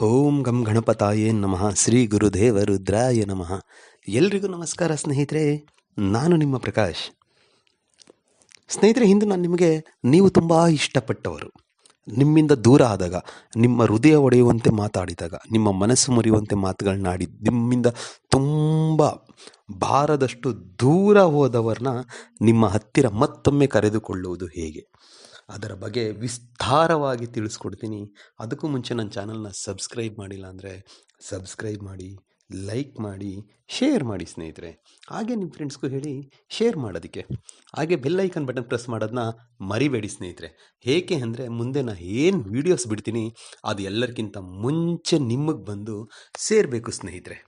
ಓಂ ಗಂ ಗಣಪತಾಯೇ ನಮಃ. ಶ್ರೀ ಗುರುದೇವ ರುದ್ರಾಯ ನಮಃ. ಎಲ್ರಿಗೂ ನಮಸ್ಕಾರ ಸ್ನೇಹಿತರೆ, ನಾನು ನಿಮ್ಮ ಪ್ರಕಾಶ್. ಸ್ನೇಹಿತರೆ ಹಿಂದೆ ನಾನು ನಿಮಗೆ ನೀವು ತುಂಬ ಇಷ್ಟಪಟ್ಟವರು. ನಿಮ್ಮಿಂದ ದೂರ ಆದಾಗ, ನಿಮ್ಮ ಹೃದಯ ಒಡೆಯುವಂತೆ ಮಾತಾಡಿದಾಗ, ನಿಮ್ಮ ಮನಸ್ಸು ಮುರಿಯುವಂತೆ ಮಾತುಗಳನ್ನಾಡಿ ನಿಮ್ಮಿಂದ ತುಂಬ ಭಾರದಷ್ಟು ದೂರ ಹೋದವರನ್ನ ನಿಮ್ಮ ಹತ್ತಿರ ಮತ್ತೊಮ್ಮೆ ಕರೆದುಕೊಳ್ಳುವುದು ಹೇಗೆ? ಅದರ ಬಗ್ಗೆ ವಿಸ್ತಾರವಾಗಿ ತಿಳಿಸ್ಕೊಡ್ತೀನಿ. ಅದಕ್ಕೂ ಮುಂಚೆ ನನ್ನ ಚಾನಲ್ನ ಸಬ್ಸ್ಕ್ರೈಬ್ ಮಾಡಿಲ್ಲ ಅಂದರೆ ಸಬ್ಸ್ಕ್ರೈಬ್ ಮಾಡಿ, ಲೈಕ್ ಮಾಡಿ, ಶೇರ್ ಮಾಡಿ ಸ್ನೇಹಿತರೆ. ಹಾಗೆ ನಿಮ್ಮ ಫ್ರೆಂಡ್ಸ್ಗೂ ಹೇಳಿ ಶೇರ್ ಮಾಡೋದಕ್ಕೆ. ಹಾಗೆ ಬೆಲ್ ಐಕನ್ ಬಟನ್ ಪ್ರೆಸ್ ಮಾಡೋದನ್ನ ಮರಿಬೇಡಿ ಸ್ನೇಹಿತರೆ. ಏಕೆ ಅಂದರೆ ಮುಂದೆ ನಾನು ಏನು ವೀಡಿಯೋಸ್ ಬಿಡ್ತೀನಿ ಅದು ಎಲ್ಲರಿಗಿಂತ ಮುಂಚೆ ನಿಮಗೆ ಬಂದು ಸೇರಬೇಕು ಸ್ನೇಹಿತರೆ.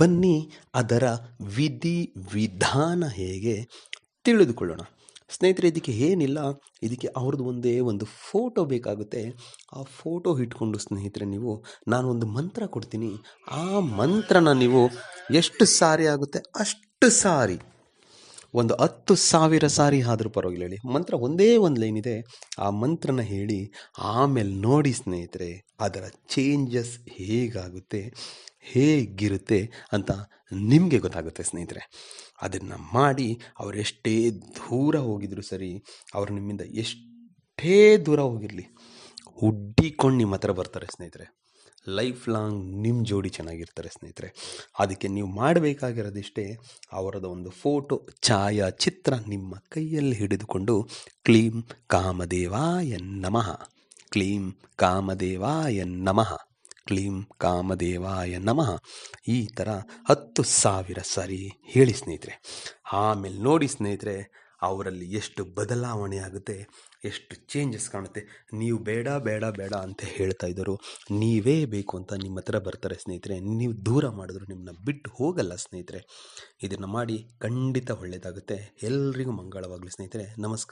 ಬನ್ನಿ ಅದರ ವಿಧಿ ವಿಧಾನ ಹೇಗೆ ತಿಳಿದುಕೊಳ್ಳೋಣ. ಸ್ನೇಹಿತರೆ, ಇದಕ್ಕೆ ಏನಿಲ್ಲ. ಇದಕ್ಕೆ ಅವ್ರದ್ದು ಒಂದೇ ಒಂದು ಫೋಟೋ ಬೇಕಾಗುತ್ತೆ. ಆ ಫೋಟೋ ಇಟ್ಕೊಂಡು ಸ್ನೇಹಿತರೆ ನೀವು ನಾನು ಒಂದು ಮಂತ್ರ ಕೊಡ್ತೀನಿ. ಆ ಮಂತ್ರನ ನೀವು ಎಷ್ಟು ಸಾರಿ ಆಗುತ್ತೆ? ಅಷ್ಟು ಸಾರಿ. ಒಂದು ಹತ್ತು ಸಾವಿರ ಸಾರಿ ಆದರೂ ಪರವಾಗಿಲ್ಲ ಹೇಳಿ. ಮಂತ್ರ ಒಂದೇ ಒಂದು ಲೈನ್ ಇದೆ. ಆ ಮಂತ್ರನ ಹೇಳಿ, ಆಮೇಲೆ ನೋಡಿ ಸ್ನೇಹಿತರೆ, ಅದರ ಚೇಂಜಸ್ ಹೇಗಾಗುತ್ತೆ, ಹೇಗಿರುತ್ತೆ ಅಂತ ನಿಮಗೆ ಗೊತ್ತಾಗುತ್ತೆ ಸ್ನೇಹಿತರೆ. ಅದನ್ನು ಮಾಡಿ ಅವರೆಷ್ಟೇ ದೂರ ಹೋಗಿದ್ರು ಸರಿ, ಅವರು ನಿಮ್ಮಿಂದ ಎಷ್ಟೇ ದೂರ ಹೋಗಿರಲಿ, ಹುಡ್ಡಿಕೊಂಡು ನಿಮ್ಮ ಹತ್ರ ಬರ್ತಾರೆ ಸ್ನೇಹಿತರೆ. ಲೈಫ್ ಲಾಂಗ್ ನಿಮ್ಮ ಜೋಡಿ ಚೆನ್ನಾಗಿರ್ತಾರೆ ಸ್ನೇಹಿತರೆ. ಅದಕ್ಕೆ ನೀವು ಮಾಡಬೇಕಾಗಿರೋದಿಷ್ಟೇ ಅವರದ ಒಂದು ಫೋಟೋ, ಛಾಯಾಚಿತ್ರ ನಿಮ್ಮ ಕೈಯಲ್ಲಿ ಹಿಡಿದುಕೊಂಡು, ಕ್ಲೀಂ ಕಾಮದೇವಾಯ ನಮಃ, ಕ್ಲೀಂ ಕಾಮದೇವಾಯ ನಮಃ, ಕ್ಲೀಂ ಕಾಮದೇವಾಯ ನಮಃ, ಈ ಥರ ಹತ್ತು ಸಾವಿರ ಸಾರಿ ಹೇಳಿ ಸ್ನೇಹಿತರೆ. ಆಮೇಲೆ ನೋಡಿ ಸ್ನೇಹಿತರೆ ಅವರಲ್ಲಿ ಎಷ್ಟು ಬದಲಾವಣೆ ಆಗುತ್ತೆ, ಎಷ್ಟು ಚೇಂಜಸ್ ಕಾಣುತ್ತೆ, ನೀವು ಬೇಡ ಬೇಡ ಬೇಡ ಅಂತ ಹೇಳ್ತಾ ಇದ್ದರು. ನೀವೇ ಬೇಕು ಅಂತ ನಿಮ್ಮ ಹತ್ರ ಬರ್ತಾರೆ ಸ್ನೇಹಿತರೆ. ನೀವು ದೂರ ಮಾಡಿದ್ರು ನಿಮ್ಮನ್ನ ಬಿಟ್ಟು ಹೋಗಲ್ಲ ಸ್ನೇಹಿತರೆ. ಇದನ್ನು ಮಾಡಿ ಖಂಡಿತ ಒಳ್ಳೆಯದಾಗುತ್ತೆ ಎಲ್ರಿಗೂ ಮಂಗಳವಾಗಲಿ ಸ್ನೇಹಿತರೆ. ನಮಸ್ಕಾರ.